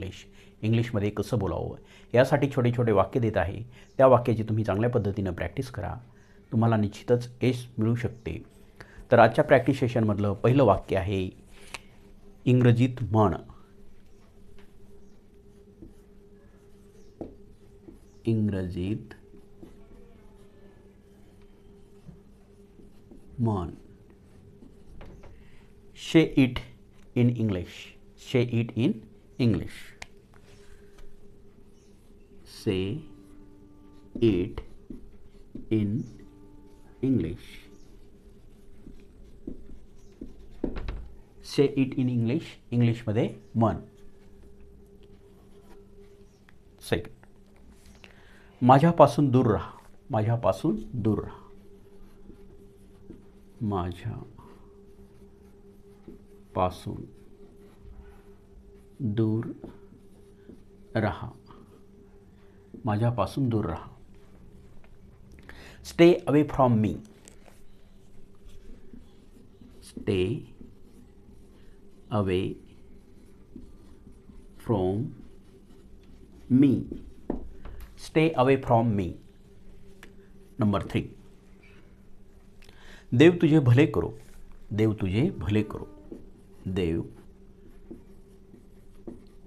English. इंग्लिशमध्ये कसं बोलावं? यासाठी छोटे छोटे वाक्य देत आहे. त्या वाक्याची तुम्ही चांगल्या पद्धतीनं प्रॅक्टिस करा. तुम्हाला निश्चितच यश मिळू शकते. तर आजच्या प्रॅक्टिस सेशनमधलं पहिलं वाक्य आहे इंग्रजीत म्हण. इंग्रजीत म्हण. Say it in English say it in English say it in English say it in English इंग्लिशमध्ये मन सेकंड माझ्यापासून दूर राहा. माझ्यापासून दूर राहा. माझ्या पासून दूर राहा। माझ्यापासून दूर राहा। Stay away from me stay away from me stay away from me number three देव तुझे भले करो। देव तुझे भले करो। देव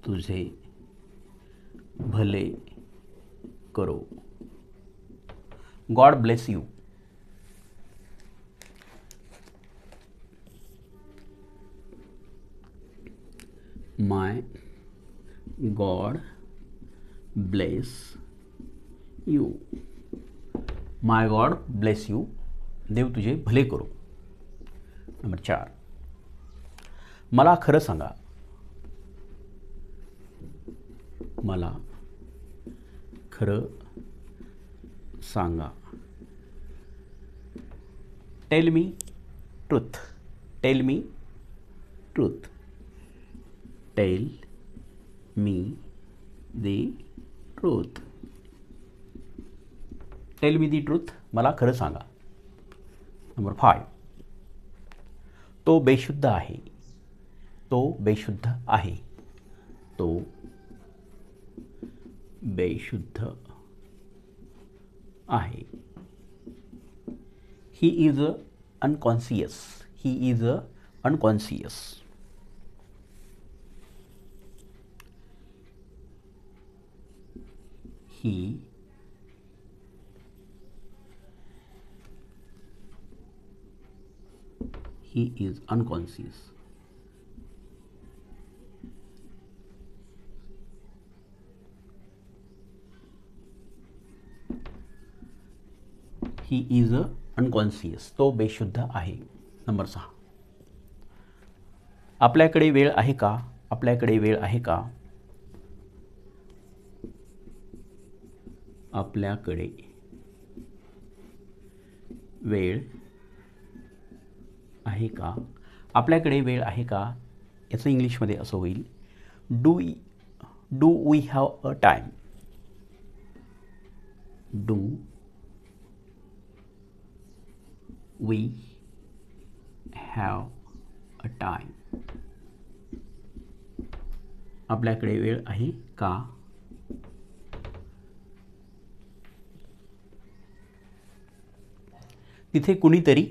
तुझे भले करो। God bless you may God bless you may God bless you देव तुझे भले करो. नंबर चार. मला खरं सांगा. मला खरं सांगा. Tell me truth tell me truth tell me the truth tell me the truth मला खरं सांगा. नंबर फाय तो बेशुद्ध आहे. तो बेशुद्ध आहे. तो बेशुद्ध आहे he is a unconscious he is a unconscious he he is unconscious. He is a unconscious तो बेशुद्ध आहे. नंबर सहा. आपल्याकडे वेळ आहे का? आपल्याकडे वेळ आहे का? आपल्याकडे वेळ आहे का? आपल्याकडे वेळ आहे का? याचं इंग्लिशमध्ये असं होईल. Do do we have a time do we have a time आपल्याकडे वेळ आहे का? तिथे कुणीतरी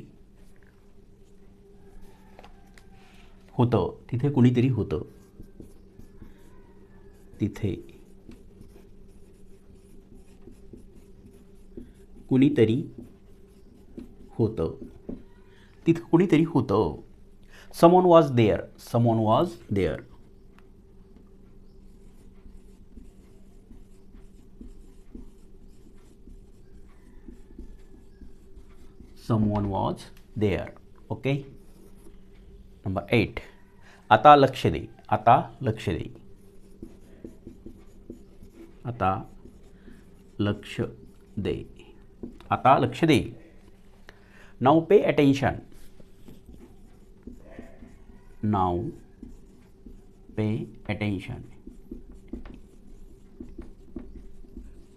होतं. तिथे कुणीतरी होतं. तिथे कुणीतरी होतं. तिथं कुणीतरी होतं. Someone was there someone was there someone was there okay number eight आता लक्ष दे. आता लक्ष दे. आता लक्ष दे. आता लक्ष दे. now pay attention now pay attention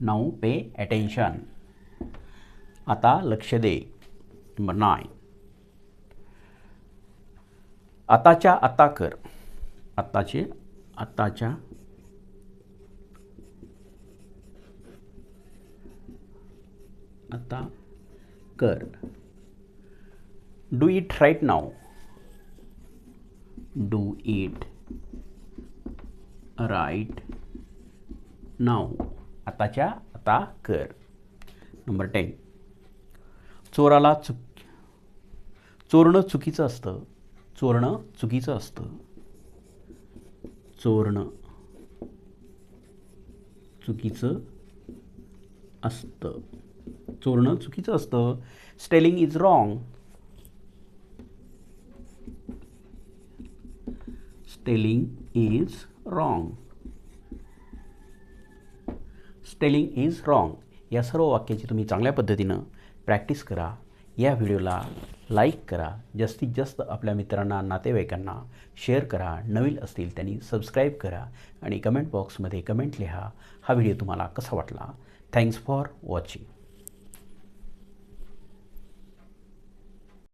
now pay attention आता लक्ष दे नंबर नाईन आताच्या आता कर आताचे आताच्या आता कर do it right now do it right now आताच्या आता कर. नंबर टेन चोराला चुक चोरणं चुकीचं असतं. चोरणं चुकीचं असतं. चोरणं चुकीचं असतं. चोरणं चुकीचं असतं. Stealing is wrong stealing is wrong. Stealing is wrong या सर्व वाक्याची तुम्ही चांगल्या पद्धतीनं प्रॅक्टिस करा. या व्हिडिओला लाईक करा. जास्तीत जास्त आपल्या मित्रांना नातेवाईकांना शेअर करा. नवीन असतील त्यांनी सबस्क्राईब करा आणि कमेंट बॉक्समध्ये कमेंट लिहा. हा व्हिडिओ तुम्हाला कसा वाटला? Thanks for watching